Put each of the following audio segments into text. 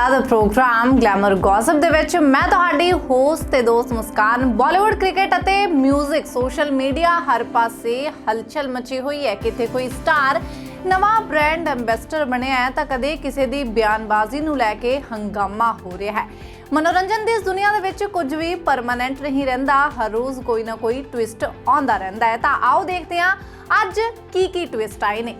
ਤੁਹਾਡਾ ਦਾ programme glamour gossip ਦੇ ਵਿੱਚ ਮੈਂ ਤੁਹਾਡੀ ਹੋਸਟ ਤੇ ਦੋਸਤ ਮੁਸਕਾਨ ਬਾਲੀਵੁੱਡ ਕ੍ਰਿਕਟ ਅਤੇ 뮤직 ਸੋਸ਼ਲ ਮੀਡੀਆ ਹਰ ਪਾਸੇ ਹਲਚਲ ਮਚੀ ਹੋਈ ਹੈ। ਕਿਤੇ ਕੋਈ ਸਟਾਰ ਨਵਾਂ ਬ੍ਰਾਂਡ ਐਮਬੈਸਡਰ ਬਣਿਆ ਹੈ, ਤਾਂ ਕਦੇ ਕਿਸੇ ਦੀ ਬਿਆਨਬਾਜ਼ੀ ਨੂੰ ਲੈ ਕੇ ਹੰਗਾਮਾ ਹੋ ਰਿਹਾ ਹੈ। ਮਨੋਰੰਜਨ ਦੀ ਇਸ ਦੁਨੀਆ ਦੇ ਵਿੱਚ ਕੁਝ ਵੀ ਪਰਮਾਨੈਂਟ ਨਹੀਂ ਰਹਿੰਦਾ, ਹਰ ਰੋਜ਼ ਕੋਈ ਨਾ ਕੋਈ ਟਵਿਸਟ ਆਉਂਦਾ ਰਹਿੰਦਾ ਹੈ। ਤਾਂ ਆਓ ਦੇਖਦੇ ਹਾਂ ਅੱਜ ਕੀ ਕੀ ਟਵਿਸਟ ਆਏ ਨੇ।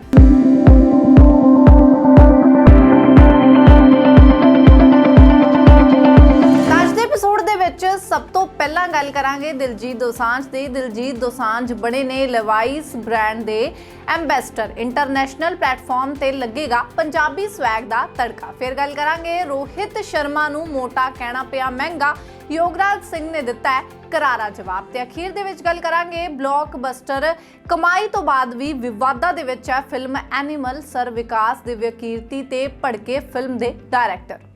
ਸਭ ਤੋਂ ਪਹਿਲਾਂ ਗੱਲ ਕਰਾਂਗੇ ਦਿਲਜੀਤ ਦੋਸਾਂਝ ਦੀ। ਦਿਲਜੀਤ ਦੋਸਾਂਝ ਬਣੇ ਨੇ ਲਵਾਈਸ ਬ੍ਰਾਂਡ ਦੇ ਐਮਬੈਸਡਰ ਇੰਟਰਨੈਸ਼ਨਲ ਪਲੇਟਫਾਰਮ ਤੇ ਲੱਗੇਗਾ ਪੰਜਾਬੀ ਸਵੈਗ ਦਾ ਤੜਕਾ। ਫਿਰ ਗੱਲ ਕਰਾਂਗੇ ਰੋਹਿਤ ਸ਼ਰਮਾ ਨੂੰ ਮੋਟਾ ਕਹਿਣਾ ਪਿਆ ਮਹਿੰਗਾ। ਯੋਗਰਾਜ ਸਿੰਘ ਨੇ ਦਿੱਤਾ ਹੈ ਕਰਾਰਾ ਜਵਾਬ ਤੇ ਅਖੀਰ ਦੇ ਵਿੱਚ ਗੱਲ ਕਰਾਂਗੇ ਬਲੌਕਬਸਟਰ। ਕਮਾਈ ਤੋਂ ਬਾਅਦ ਵੀ ਵਿਵਾਦਾਂ ਦੇ ਵਿੱਚ ਹੈ film animal sir Vikas Divya Kirti ਤੇ ਭੜਕੇ ਫਿਲਮ ਦੇ ਡਾਇਰੈਕਟਰ।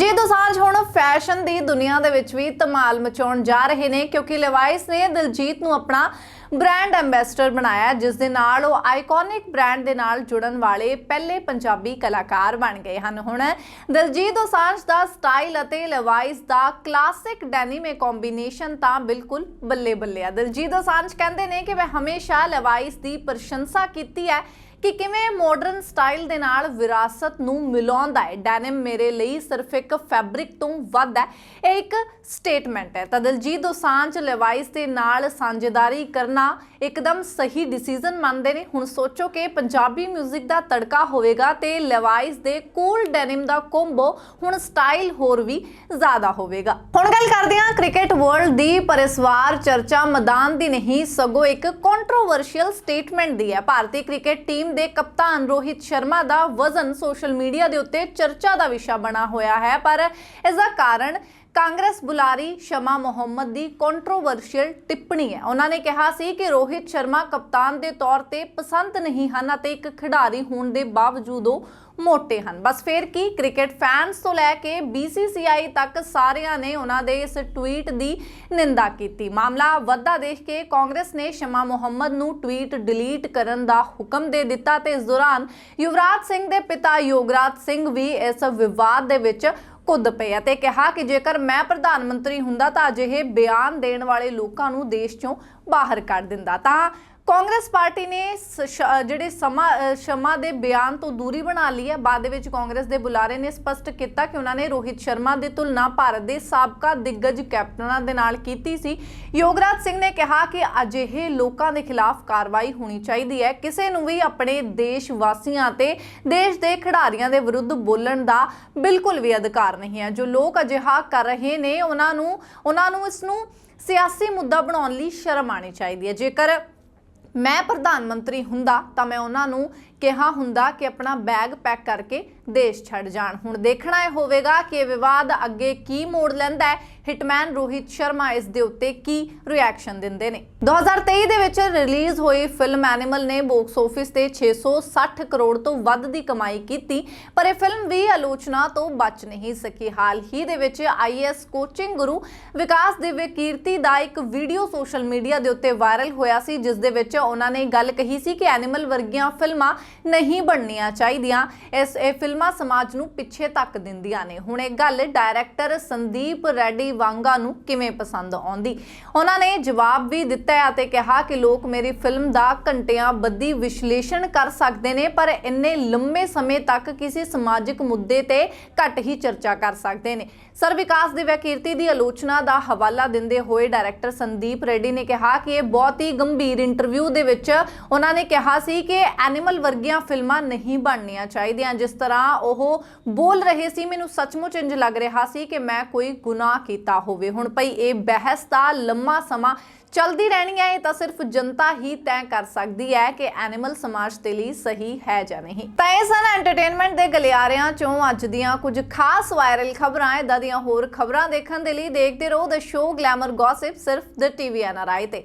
ਦਿਲਜੀਤ ਦੋਸਾਂਝ ਹੁਣ ਫੈਸ਼ਨ ਦੀ ਦੁਨੀਆ ਦੇ ਵਿੱਚ ਵੀ ਧਮਾਲ ਮਚਾਉਣ ਜਾ ਰਹੇ ਨੇ, ਕਿਉਂਕਿ ਲੈਵਾਈਸ ਨੇ ਦਿਲਜੀਤ ਨੂੰ ਆਪਣਾ ਬ੍ਰਾਂਡ ਐਮਬੈਸਡਰ ਬਣਾਇਆ, ਜਿਸ ਦੇ ਨਾਲ ਉਹ ਆਈਕੋਨਿਕ ਬ੍ਰਾਂਡ ਦੇ ਨਾਲ ਜੁੜਨ ਵਾਲੇ ਪਹਿਲੇ ਪੰਜਾਬੀ ਕਲਾਕਾਰ ਬਣ ਗਏ ਹਨ। ਹੁਣ ਦਲਜੀਤ ਦੋਸਾਂਝ ਦਾ ਸਟਾਈਲ ਅਤੇ ਲੈਵਾਈਸ ਦਾ ਕਲਾਸਿਕ ਡੈਨੀਮੇ ਕੰਬੀਨੇਸ਼ਨ ਤਾਂ ਬਿਲਕੁਲ ਬੱਲੇ ਬੱਲੇ ਆ। ਦਲਜੀਤ ਦੋਸਾਂਝ ਕਹਿੰਦੇ ਨੇ ਕਿ ਮੈਂ ਹਮੇਸ਼ਾ ਲੈਵਾਈਸ ਦੀ ਪ੍ਰਸ਼ੰਸਾ ਕੀਤੀ ਹੈ ਕਿ ਕਿਵੇਂ ਮਾਡਰਨ ਸਟਾਈਲ ਦੇ ਨਾਲ ਵਿਰਾਸਤ ਨੂੰ ਮਿਲਾਉਂਦਾ ਹੈ। ਡੈਨਿਮ ਮੇਰੇ ਲਈ ਸਿਰਫ ਇੱਕ ਫੈਬਰਿਕ ਤੋਂ ਵੱਧ ਹੈ, ਇਹ ਇੱਕ ਸਟੇਟਮੈਂਟ ਹੈ। ਤਾਂ ਦਲਜੀਤ ਦੋਸਾਂਝ ਲੈਵਾਈਸ ਦੇ ਨਾਲ ਸਾਂਝੇਦਾਰੀ ਕਰਨਾ ਇੱਕਦਮ ਸਹੀ ਡਿਸੀਜਨ ਮੰਨਦੇ ਨੇ। ਹੁਣ ਸੋਚੋ ਕਿ ਪੰਜਾਬੀ 뮤직 ਦਾ ਤੜਕਾ ਹੋਵੇਗਾ ਤੇ ਲੈਵਾਈਸ ਦੇ ਕੂਲ ਡੈਨਿਮ ਦਾ ਕੋਂਬੋ ਹੁਣ ਸਟਾਈਲ ਹੋਰ ਵੀ ਜ਼ਿਆਦਾ ਹੋਵੇਗਾ। ਹੁਣ ਗੱਲ ਕਰਦੇ ਹਾਂ ਕ੍ਰਿਕਟ ਵਰਲਡ ਦੀ, ਪਰ ਇਸ ਵਾਰ ਚਰਚਾ ਮੈਦਾਨ ਦੀ ਨਹੀਂ, ਸਗੋਂ ਇੱਕ ਕੰਟਰੋਵਰਸ਼ੀਅਲ ਸਟੇਟਮੈਂਟ ਦੀ ਹੈ। ਭਾਰਤੀ ਕ੍ਰਿਕਟ ਟੀਮ ਦੇ ਕਪਤਾਨ ਰੋਹਿਤ ਸ਼ਰਮਾ ਦਾ ਵਜ਼ਨ ਸੋਸ਼ਲ ਮੀਡੀਆ ਦੇ ਉੱਤੇ ਚਰਚਾ ਦਾ ਵਿਸ਼ਾ ਬਣਾ ਹੋਇਆ ਹੈ। ਪਰ ਇਸ ਦਾ ਕਾਰਨ ਕਾਂਗਰਸ ਬੁਲਾਰੀ ਸ਼ਮਾ ਮੁਹੰਮਦ ਦੀ ਕੰਟਰੋਵਰਸ਼ੀਅਲ ਟਿੱਪਣੀ ਹੈ। ਉਹਨਾਂ ਨੇ ਕਿਹਾ ਸੀ ਕਿ ਰੋਹਿਤ ਸ਼ਰਮਾ ਕਪਤਾਨ ਦੇ ਤੌਰ ਤੇ ਪਸੰਦ ਨਹੀਂ ਹਨ ਅਤੇ ਇੱਕ ਖਿਡਾਰੀ ਹੋਣ ਦੇ ਬਾਵਜੂਦ ਉਹ ਮੋਟੇ ਹਨ। ਬਸ ਫੇਰ ਕੀ, ਕ੍ਰਿਕਟ ਫੈਨਸ ਤੋਂ ਲੈ ਕੇ BCCI ਤੱਕ ਸਾਰਿਆਂ ਨੇ ਉਹਨਾਂ ਦੇ ਇਸ ਟਵੀਟ ਦੀ ਨਿੰਦਾ ਕੀਤੀ। ਮਾਮਲਾ ਵੱਧਦਾ ਦੇਖ ਕੇ ਕਾਂਗਰਸ ਨੇ ਸ਼ਮਾ ਮੁਹੰਮਦ ਨੂੰ ਟਵੀਟ ਡਿਲੀਟ ਕਰਨ ਦਾ ਹੁਕਮ ਦੇ ਦਿੱਤਾ ਤੇ ਇਸ ਦੌਰਾਨ ਯੁਵਰਾਜ ਸਿੰਘ ਦੇ ਪਿਤਾ ਯੋਗਰਾਜ ਸਿੰਘ ਵੀ ਇਸ ਵਿਵਾਦ ਦੇ ਵਿੱਚ ਕੁੱਦ ਪਏ ਅਤੇ ਕਿਹਾ ਕਿ ਜੇਕਰ ਮੈਂ ਪ੍ਰਧਾਨ ਮੰਤਰੀ ਹੁੰਦਾ ਤਾਂ ਅਜਿਹੇ ਬਿਆਨ ਦੇਣ ਵਾਲੇ ਲੋਕਾਂ ਨੂੰ ਦੇਸ਼ ਚੋਂ ਬਾਹਰ ਕੱਢ ਦਿੰਦਾ। ਤਾਂ ਕਾਂਗਰਸ ਪਾਰਟੀ ਨੇ ਜਿਹੜੇ ਸਮਾ ਸ਼ਮਾ ਦੇ ਬਿਆਨ ਤੋਂ ਦੂਰੀ ਬਣਾ ਲਈ ਹੈ। ਬਾਅਦ ਦੇ ਵਿੱਚ ਕਾਂਗਰਸ ਦੇ ਬੁਲਾਰੇ ਨੇ ਸਪਸ਼ਟ ਕੀਤਾ ਕਿ ਉਹਨਾਂ ਨੇ ਰੋਹਿਤ ਸ਼ਰਮਾ ਦੀ ਤੁਲਨਾ ਭਾਰਤ ਦੇ ਸਾਬਕਾ ਦਿੱਗਜ ਕੈਪਟਨਾਂ ਦੇ ਨਾਲ ਕੀਤੀ ਸੀ। ਯੋਗਰਾਜ ਸਿੰਘ ਨੇ ਕਿਹਾ ਕਿ ਅਜਿਹੇ ਲੋਕਾਂ ਦੇ ਖਿਲਾਫ ਕਾਰਵਾਈ ਹੋਣੀ ਚਾਹੀਦੀ ਹੈ। ਕਿਸੇ ਨੂੰ ਵੀ ਆਪਣੇ ਦੇਸ਼ ਵਾਸੀਆਂ ਤੇ ਦੇਸ਼ ਦੇ ਖਿਡਾਰੀਆਂ ਦੇ ਵਿਰੁੱਧ ਬੋਲਣ ਦਾ ਬਿਲਕੁਲ ਵੀ ਅਧਿਕਾਰ ਨਹੀਂ ਹੈ। ਜੋ ਲੋਕ ਅਜਿਹਾ ਕਰ ਰਹੇ ਨੇ, ਉਹਨਾਂ ਨੂੰ ਉਹਨਾਂ ਨੂੰ ਇਸ ਨੂੰ ਸਿਆਸੀ ਮੁੱਦਾ ਬਣਾਉਣ ਲਈ ਸ਼ਰਮ ਆਣੀ ਚਾਹੀਦੀ ਹੈ। ਜੇਕਰ ਮੈਂ ਪ੍ਰਧਾਨ ਮੰਤਰੀ ਹੁੰਦਾ ਤਾਂ ਮੈਂ ਉਹਨਾਂ ਨੂੰ ਕਿਹਾ ਹੁੰਦਾ ਕਿ ਆਪਣਾ ਬੈਗ ਪੈਕ ਕਰਕੇ ਦੇਸ਼ ਛੱਡ ਜਾਣ। ਹੁਣ ਦੇਖਣਾ ਇਹ ਹੋਵੇਗਾ ਕਿ ਇਹ ਵਿਵਾਦ ਅੱਗੇ ਕੀ ਮੋੜ ਲੈਂਦਾ ਹੈ। ਹਿਟਮੈਨ ਰੋਹਿਤ ਸ਼ਰਮਾ ਇਸ ਦੇ ਉੱਤੇ ਕੀ ਰਿਐਕਸ਼ਨ ਦਿੰਦੇ ਨੇ। 2023 ਦੇ ਵਿੱਚ ਰਿਲੀਜ਼ ਹੋਈ ਫਿਲਮ ਐਨੀਮਲ ਨੇ ਬਾਕਸ ਆਫਿਸ ਤੇ 660 ਕਰੋੜ ਤੋਂ ਵੱਧ ਦੀ ਕਮਾਈ ਕੀਤੀ, ਪਰ ਇਹ ਫਿਲਮ ਵੀ ਆਲੋਚਨਾ ਤੋਂ ਬਚ ਨਹੀਂ ਸਕੀ। ਹਾਲ ਹੀ ਦੇ ਵਿੱਚ ਆਈਐਸ ਕੋਚਿੰਗ ਗੁਰੂ ਵਿਕਾਸ ਦਿਵਯ ਕੀਰਤੀ ਦਾ ਇੱਕ ਵੀਡੀਓ ਸੋਸ਼ਲ ਮੀਡੀਆ ਦੇ ਉੱਤੇ ਵਾਇਰਲ ਹੋਇਆ ਸੀ, ਜਿਸ ਦੇ ਵਿੱਚ ਉਹਨਾਂ ਨੇ ਗੱਲ ਕਹੀ ਸੀ ਕਿ ਐਨੀਮਲ ਵਰਗੀਆਂ ਫਿਲਮਾਂ ਨਹੀਂ ਬਣਨੀਆਂ ਚਾਹੀਦੀਆਂ। ਇਸ, ਇਹ ਫਿਲਮਾਂ ਸਮਾਜ ਨੂੰ ਪਿੱਛੇ ਧੱਕ ਦਿੰਦੀਆਂ ਨੇ। ਹੁਣ ਇਹ ਗੱਲ ਡਾਇਰੈਕਟਰ ਸੰਦੀਪ ਰੈਡੀ ਵਾਂਗਾ ਨੂੰ ਕਿਵੇਂ ਪਸੰਦ ਆਉਂਦੀ? ਉਹਨਾਂ ਨੇ ਜਵਾਬ ਵੀ ਦਿੱਤਾ ਹੈ ਅਤੇ ਕਿਹਾ ਕਿ ਲੋਕ ਮੇਰੀ ਫਿਲਮ ਦਾ ਘੰਟਿਆਂ ਬੱਧੀ ਵਿਸ਼ਲੇਸ਼ਣ ਕਰ ਸਕਦੇ ਨੇ, ਪਰ ਇੰਨੇ ਲੰਮੇ ਸਮੇਂ ਤੱਕ ਕਿਸੇ ਸਮਾਜਿਕ ਮੁੱਦੇ ਤੇ ਘੱਟ ਹੀ ਚਰਚਾ ਕਰ ਸਕਦੇ ਨੇ। ਸਰ ਵਿਕਾਸ ਦਿਵਯ ਕੀਰਤੀ ਦੀ ਆਲੋਚਨਾ ਦਾ ਹਵਾਲਾ ਦਿੰਦੇ ਹੋਏ ਡਾਇਰੈਕਟਰ ਸੰਦੀਪ ਰੈਡੀ ਨੇ ਕਿਹਾ ਕਿ ਇਹ ਬਹੁਤ ਹੀ ਗੰਭੀਰ ਇੰਟਰਵਿਊ ਦੇ ਵਿੱਚ ਉਹਨਾਂ ਨੇ ਕਿਹਾ ਸੀ ਕਿ ਐਨੀਮਲ ਵਰਗ ਵਰਗੀਆਂ ਫਿਲਮਾਂ ਨਹੀਂ ਬਣਨੀਆਂ ਚਾਹੀਦੀਆਂ। ਜਿਸ ਤਰ੍ਹਾਂ ਉਹ ਬੋਲ ਰਹੇ ਸੀ, ਮੈਨੂੰ ਸੱਚਮੁੱਚ ਇੰਜ ਲੱਗ ਰਿਹਾ ਸੀ ਕਿ ਮੈਂ ਕੋਈ ਗੁਨਾਹ ਕੀਤਾ ਹੋਵੇ। ਹੁਣ ਭਈ ਇਹ ਬਹਿਸ ਦਾ ਲੰਮਾ ਸਮਾਂ ਚਲਦੀ ਰਹਿਣੀ ਹੈ, ਇਹ ਤਾਂ ਸਿਰਫ ਜਨਤਾ ਹੀ ਤੈਅ ਕਰ ਸਕਦੀ ਹੈ ਕਿ ਐਨੀਮਲ ਸਮਾਜ ਦੇ ਲਈ ਸਹੀ ਹੈ ਜਾਂ ਨਹੀਂ। ਤਾਂ ਇਹ ਸਨ ਐਂਟਰਟੇਨਮੈਂਟ ਦੇ ਗਲਿਆਰਿਆਂ ਚੋਂ ਅੱਜ ਦੀਆਂ ਕੁਝ ਖਾਸ ਵਾਇਰਲ ਖਬਰਾਂ। ਇਦਾਂ ਦੀਆਂ ਹੋਰ ਖਬਰਾਂ ਦੇਖਣ ਦੇ ਲਈ ਦੇਖਦੇ ਰਹੋ ਦ ਸ਼ੋਅ ਗਲੈਮਰ ਗੌਸਿਪ ਸਿਰਫ ਦ ਟੀਵੀ ਐਨਆਰਆਈ ਤੇ।